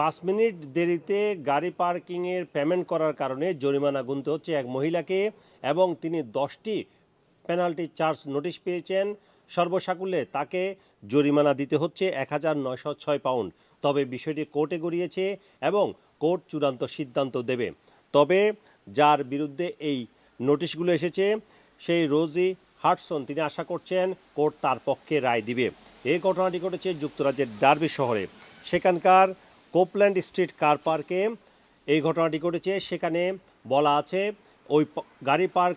পাঁচ মিনিট দেরিতে গাড়ি পার্কিংয়ের পেমেন্ট করার কারণে জরিমানা গুনতে হচ্ছে এক মহিলাকে এবং তিনি দশটি পেনাল্টি চার্জ নোটিশ পেয়েছেন। সর্বসাকুল্যে তাকে জরিমানা দিতে হচ্ছে এক হাজার নয়শো ছয় পাউন্ড। তবে বিষয়টি কোর্টে গড়িয়েছে এবং কোর্ট চূড়ান্ত সিদ্ধান্ত দেবে। তবে যার বিরুদ্ধে এই নোটিশগুলো এসেছে, সেই রোজি হার্টসন তিনি আশা করছেন কোর্ট তার পক্ষে রায় দিবে। এই ঘটনাটি ঘটেছে যুক্তরাজ্যের ডার্বি শহরে। সেখানকার কোপল্যান্ড স্ট্রিট কার পার্কে এই ঘটনাটি ঘটেছে। সেখানে বলা আছে, ওই গাড়ি পার্ক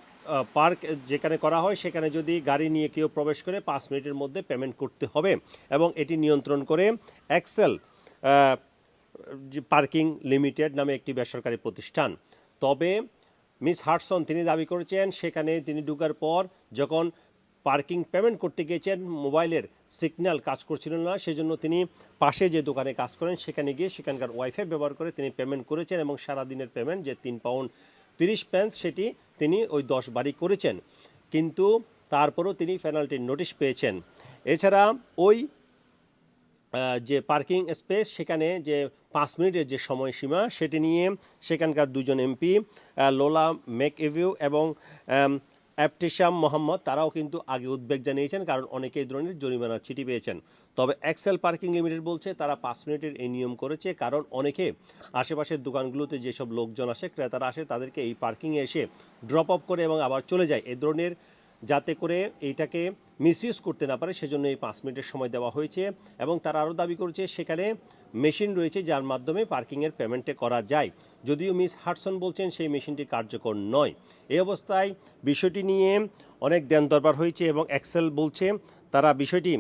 পার্ক যেখানে করা হয়, সেখানে যদি গাড়ি নিয়ে কেউ প্রবেশ করে, পাঁচ মিনিটের মধ্যে পেমেন্ট করতে হবে এবং এটি নিয়ন্ত্রণ করে এক্সেল পার্কিং লিমিটেড নামে একটি বেসরকারি প্রতিষ্ঠান। তবে মিস হার্টসন তিনি দাবি করেছেন, সেখানে তিনি ঢুকার পর যখন পার্কিং পেমেন্ট করতে গিয়েছেন, মোবাইলের সিগন্যাল কাজ করছিল না, সেজন্য তিনি পাশে যে দোকানে কাজ করেন, সেখানে গিয়ে সেখানকার ওয়াইফাই ব্যবহার করে তিনি পেমেন্ট করেছেন এবং সারা দিনের পেমেন্ট যে তিন পাউন্ড তিরিশ পেন্স সেটি তিনি ওই দশ বাড়ি করেছেন। কিন্তু তারপরও তিনি পেনাল্টির নোটিশ পেয়েছেন। এছাড়া ওই যে পার্কিং স্পেস সেখানে যে পাঁচ মিনিটের যে সময়সীমা, সেটি নিয়ে সেখানকার দুজন এমপি লোলা মেক এভিউ এবং আম, অ্যাপটিসাম মোহাম্মদ তারাও কিন্তু আগে উদ্বেগ জানিয়েছেন কারণ অনেকে এই ধরনের জরিমানার চিঠি পেয়েছেন। তবে এক্সেল পার্কিং লিমিটেড বলছে তারা পাঁচ মিনিটের এই নিয়ম করেছে কারণ অনেকে আশেপাশের দোকানগুলোতে যেসব লোকজন আসে ক্রেতারা আসে তাদেরকে এই পার্কিংয়ে এসে ড্রপ অফ করে এবং আবার চলে যায়। এ ধরনের যাতে করে এইটাকে মিসইউজ করতে না পারে, সেজন্য এই পাঁচ মিনিটের সময় দেওয়া হয়েছে এবং তারা আরও দাবি করেছে সেখানে মেশিন রয়েছে যার মাধ্যমে পার্কিংয়ের পেমেন্টে করা যায়। যদিও মিস হার্টসন বলছেন সেই মেশিনটি কার্যকর নয়। এই অবস্থায় বিষয়টি নিয়ে অনেক দেন দরবার হয়েছে এবং এক্সেল বলছে তারা বিষয়টি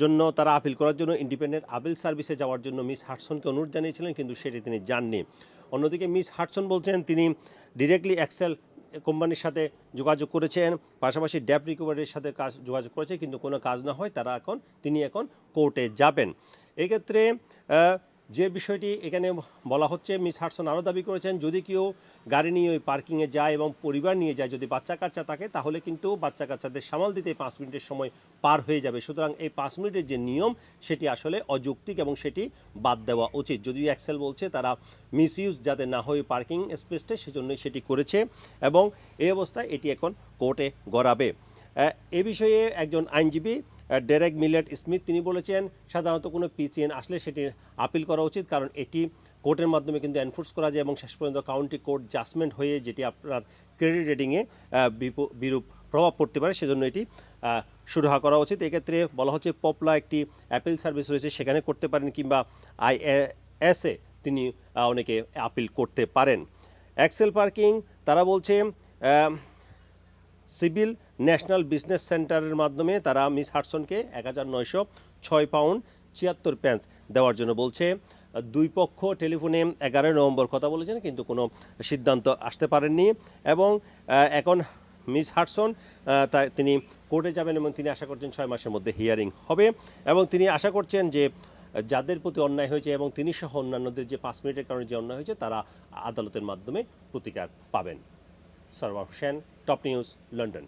জন্য তারা আপিল করার জন্য ইন্ডিপেন্ডেন্ট আপিল সার্ভিসে যাওয়ার জন্য মিস হার্টসনকে অনুরোধ জানিয়েছিলেন, কিন্তু সেটি তিনি যাননি অন্যদিকে মিস হার্টসন বলছেন তিনি ডিরেক্টলি এক্সেল কোম্পানির সাথে যোগাযোগ করেছেন, পাশাপাশি ড্যাপ রিকভারির সাথে কাজ যোগাযোগ করেছে, কিন্তু কোনো কাজ না হয়, তারা এখন তিনি এখন কোর্টে যাবেন। এক্ষেত্রে যে বিষয়টি এখানে বলা হচ্ছে, মিস হার্টসন আরও দাবি করেছেন, যদি কেউ গাড়ি নিয়ে ওই পার্কিংয়ে যায় এবং পরিবার নিয়ে যায়, যদি বাচ্চা কাচ্চা থাকে, তাহলে কিন্তু বাচ্চা কাচ্চাদের সামাল দিতে পাঁচ মিনিটের সময় পার হয়ে যাবে। সুতরাং এই পাঁচ মিনিটের যে নিয়ম, সেটি আসলে অযৌক্তিক এবং সেটি বাদ দেওয়া উচিত। যদিও এক্সেল বলছে, তারা মিসইউজ যাতে না হয় পার্কিং স্পেসটা, সেজন্যই সেটি করেছে এবং এই অবস্থায় এটি এখন কোর্টে গড়াবে। এ বিষয়ে একজন আইনজীবী ডেরেক মিলেট স্মিথ, তিনি বলেছেন, সাধারণত কোনো পিসিএন আসলে সেটি আপিল করা উচিত, কারণ এটি কোর্টের মাধ্যমে কিন্তু এনফোর্স করা যায় এবং শেষ পর্যন্ত কাউন্টি কোর্ট জাজমেন্ট হয়ে যেটি আপনার ক্রেডিট রেটিংয়ে বিরূপ প্রভাব পড়তে পারে, সেজন্য এটি সুরাহা করা উচিত। এক্ষেত্রে বলা হচ্ছে পপলা একটি অ্যাপিল সার্ভিস রয়েছে, সেখানে করতে পারেন কিংবা আই এসে তিনি অনেকে আপিল করতে পারেন। এক্সেল পার্কিং তারা বলছে সিভিল ন্যাশনাল বিজনেস সেন্টারের মাধ্যমে তারা মিস হার্টসনকে এক হাজার নয়শো ছয় পাউন্ড ছিয়াত্তর প্যান্স দেওয়ার জন্য বলছে। দুই পক্ষ টেলিফোনে এগারোই নভেম্বর কথা বলেছেন কিন্তু কোনো সিদ্ধান্ত আসতে পারেননি এবং এখন মিস হার্টসন আহ, তা তিনি কোর্টে যাবেন এবং তিনি আশা করছেন ছয় মাসের মধ্যে হিয়ারিং হবে এবং তিনি আশা করছেন যে যাদের প্রতি অন্যায় হয়েছে এবং তিনি সহ অন্যান্যদের যে পাঁচ মিনিটের কারণে যে অন্যায় হয়েছে তারা আদালতের মাধ্যমে প্রতিকার পাবেন। Sarwar Hossain top news London.